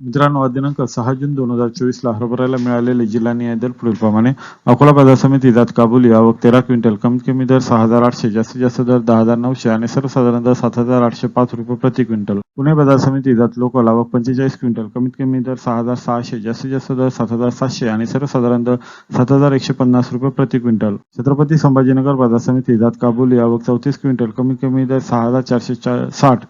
मित्रांनो दिनांक सहा जून दोन हजार चोवीस ला हरभऱ्याला मिळालेले जिल्हा न्याय दर पुढीलप्रमाणे अकोला बाजार समिती जात काबुली आवक तेरा क्विंटल कमीत कमी दर सहा हजार आठशे जास्तीत जास्त दर दहा हजार नऊशे आणि सर्वसाधारण दर सात हजार आठशे पाच रुपये प्रति क्विंटल. पुणे बाजार समिती जात लोकल आवक पंचेचाळीस क्विंटल कमीत कमी दर सहा हजार सहाशे जास्तीत जास्त दर सात हजार सातशे आणि सर्वसाधारण दर सात हजार एकशे पन्नास रुपये प्रति क्विंटल. छत्रपती संभाजीनगर बाजार समिती जात काबुली आवक चौतीस क्विंटल कमीत कमी दर सहा हजार चारशे साठ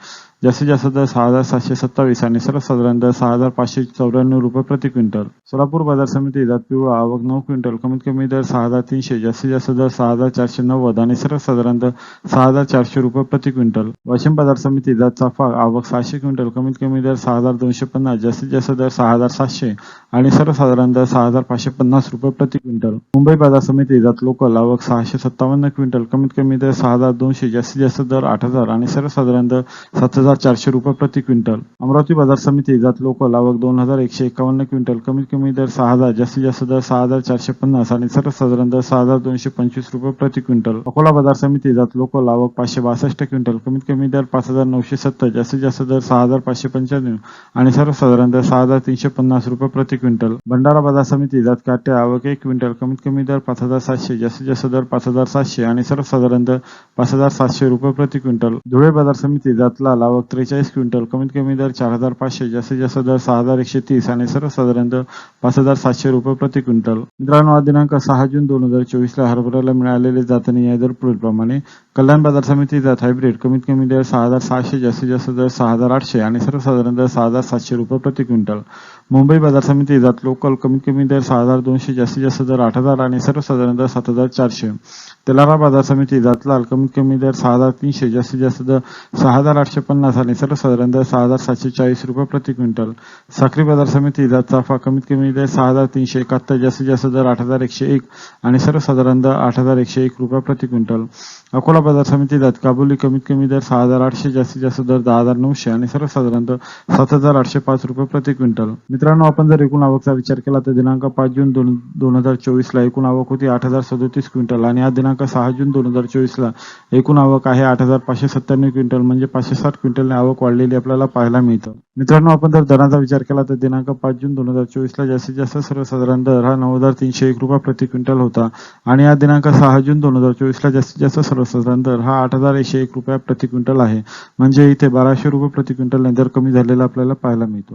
जास्तीत जास्त दर सहा हजार सातशे सत्तावीस आणि सर्वसाधारण दर सहा हजार पाचशे चौऱ्याण्णव रुपये प्रति क्विंटल. सोलापूर बाजार समिती जात पिवळा आवक नऊ क्विंटल कमीत कमी दर सहा हजार तीनशे जास्तीत जास्त दर सहा हजार चारशे नव्वद आणि सर्वसाधारण दर सहा हजार चारशे रुपये प्रति क्विंटल. वाशिम बाजार समिती जात चाफा आवक सहाशे क्विंटल कमीत कमी दर सहा हजार दोनशे पन्नास जास्तीत जास्त दर सहा हजार सातशे आणि सर्वसाधारण दर सहा हजार पाचशे पन्नास रुपये प्रति क्विंटल. मुंबई बाजार समिती जात लोकल आवक सहाशे सत्तावन्न क्विंटल कमीत कमी दर सहा हजार दोनशे जास्तीत जास्त दर आठ हजार आणि सर्वसाधारण दर सात हजार हजार चारशे रुपये प्रति क्विंटल. अमरावती बाजार समिती जात लोकल आवक दोन हजार एकशे एकावन्न क्विंटल. कमीत कमी दर सहा हजार जास्तीत जास्त दर सहा हजार चारशे पन्नास आणि सर्वसाधारण दर सहा हजार दोनशे पंचवीस रुपये प्रति क्विंटल. अकोला बाजार समिती जात लोकल आवक पाचशे बासष्ट क्विंटल. कमीत कमी दर पाच हजार नऊशे सत्तर जास्तीत जास्त दर सहा हजार पाचशे पंच्याण्णव आणि सर्वसाधारण दर सहा हजार तीनशे पन्नास रुपये प्रति क्विंटल. भंडारा बाजार समिती जात काटे आवक एक क्विंटल. कमीत कमी दर पाच हजार सातशे जास्तीत जास्त दर पाच हजार सातशे आणि सर्वसाधारण दर पाच हजार सातशे रुपये प्रति क्विंटल. धुळे बाजार समिती जात लाल आवक त्रेचाळीस क्विंटल कमीत कमी दर चार हजार पाचशे जास्तीत जास्त दर सहा हजार एकशे तीस आणि सर्वसाधारण दर पाच हजार सातशे रुपये प्रति क्विंटल. मित्रांनो दिनांक सहा जून दोन हजार चोवीसला हरभऱ्याला मिळालेले जातानी या दर पुढीलप्रमाणे. कल्याण बाजार समिती जात हायब्रिड कमीत कमी दर सहा हजार सहाशे जास्तीत जास्त दर सहा हजार आठशे आणि सर्वसाधारण दर सहा हजार सातशे रुपये प्रति क्विंटल. मुंबई बाजार समिती जात लोकल कमीत कमी दर सहा हजार दोनशे जास्तीत जास्त दर आठ हजार आणि सर्वसाधारण दर सात हजार चारशे. तेलारा बाजार समिती जातलाल कमीत कमी दर सहा हजार तीनशे जास्तीत जास्त दर सहा हजार आठशे पन्नास आणि सर्वसाधारण दर सहा हजार सातशे चाळीस रुपये प्रति क्विंटल. साखरी बाजार समिती जात चाफा कमीत कमी दर सहा हजार तीनशे एकाहत्तर जास्तीत जास्त दर आठ हजार एकशे एक आणि सर्वसाधारण दर आठ हजार एकशे एक रुपये प्रति क्विंटल. अकोला बाजार समिती जात काबुली कमीत कमी दर सहा हजार आठशे जास्तीत जास्त दर दहा हजार नऊशे आणि सर्वसाधारण दर सात हजार आठशे पाच रुपये प्रति क्विंटल. मित्रांनो आपण जर एकूण आवकचा विचार केला तर दिनांक पाच जून दोन दोन हजार चोवीसला एकूण आवक होती आठ हजार सदोतीस क्विंटल आणि आज दिनांक सहा जून दोन हजार चोवीसला. एकूण आवक आहे आठ हजार पाचशे सत्त्याण्णव क्विंटल म्हणजे पाचशे साठ क्विंटलने आवक वाढलेली आपल्याला पाहायला मिळतं. मित्रांनो आपण जर दराचा विचार केला तर दिनांक पाच जून दोन हजार चोवीस ला जास्तीत जास्त सर्वसाधारण दर हा नऊ हजार तीनशे एक रुपये प्रति क्विंटल होता. आणि या दिनांक सहा जून दोन हजार चोवीस ला जास्तीत जास्त सर्वसाधारण दर हा आठ हजार एकशे एक रुपया प्रति क्विंटल आहे. म्हणजे इथे बाराशे रुपये प्रति क्विंटलने दर कमी झालेला आपल्याला पाहायला मिळतो.